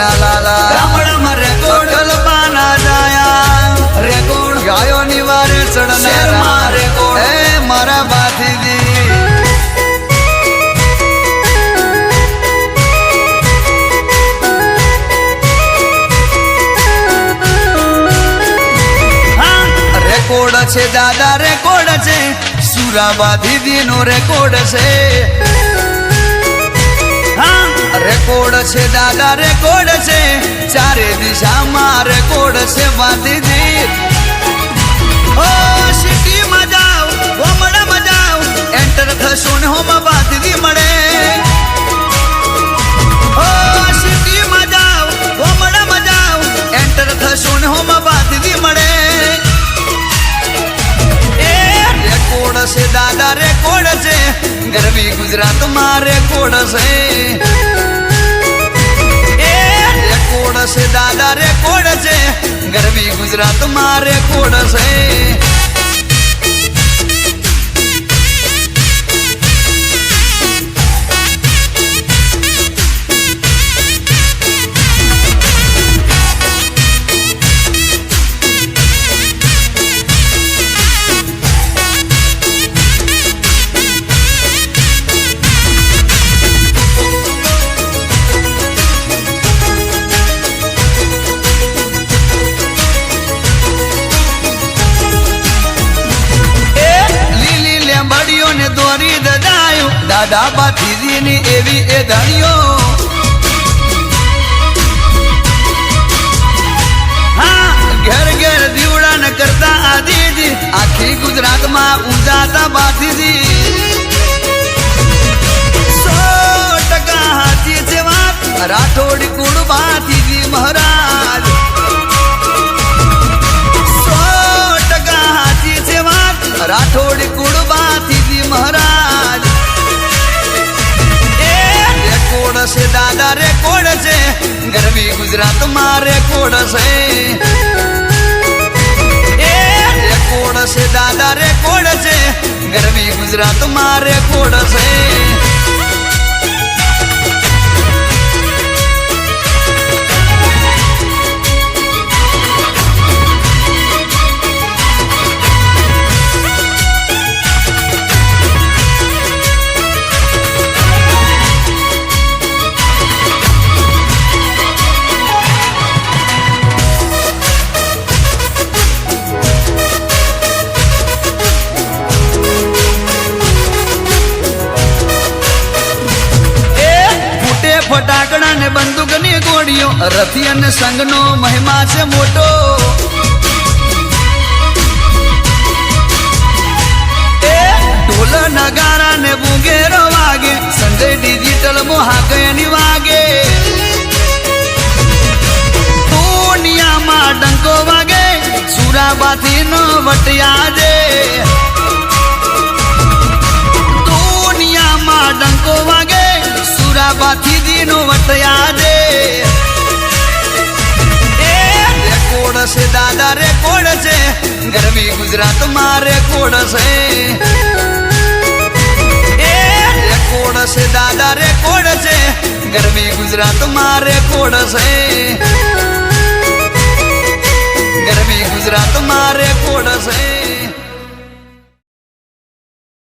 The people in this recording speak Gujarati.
સંગના લાલા ગામડામાં રેકોર્ડ કલ્પાના જાયા. રેકોર્ડ ગાયો ની વારે ચડનારા. રેકોર્ડ. એ મારા બાથીજી. રેકોર્ડ છે દાદા રેકોર્ડ છે. સુરાબા દીદી નો રેકોર્ડ છે. રેકોર્ડ છે, દાદા રેકોર્ડ છે, ચારે દિશામાં રેકોર્ડ છે બાંધીજી ઓ સિટીમાં જાવ ગામડામાં જાવ એન્ટર થશો ને હોમાં બાંધીજી મળે. ઓ સિટીમાં જાવ ગામડામાં જાવ એન્ટર થશો ને હોમાં બાંધીજી મળે. એ રેકોર્ડ છે, દાદા રેકોર્ડ છે ગરવી ગુજરાતમાં રેકોર્ડ છે. છે કોડ છે? ગરવી ગુજરાતમાં રેકોર્ડ છે? દાદા બાથીજી ની એવી એ ધણીઓ. હા. ઘેર ઘેર દીવડા ને કરતા આદિજી આખી ગુજરાતમાં ઊંઝાતા બાથીજી. સો ટકા હાથી છે વાત. રાઠોડ કુળ બાથીજી મહારાજ. છે. ગરવી ગુજરાતમાં કોડ છે? એ છે દાદા રેકોર્ડ છે? ગરવી ગુજરાતમાં કોડ છે? ફટાકડા ને બંદૂકની ગોળીઓ, રથી અને સંઘનો મહિમા છે મોટો. ઢોલ નગારા ને બુગેરો વાગે, સંજય ડિજિટલ મોહાક એની વાગે. દુનિયામાં ડંકો વાગે, સુરાબાથી નો વટિયાજે. દુનિયામાં વટયાજે એ રેકોર્ડ છે દાદા રેકોર્ડ છે ગરવી ગુજરાતમાં રેકોર્ડ છે રેકોર્ડ છે દાદા રેકોર્ડ છે ગરવી ગુજરાતમાં રેકોર્ડ છે ગરવી ગુજરાતમાં રેકોર્ડ છે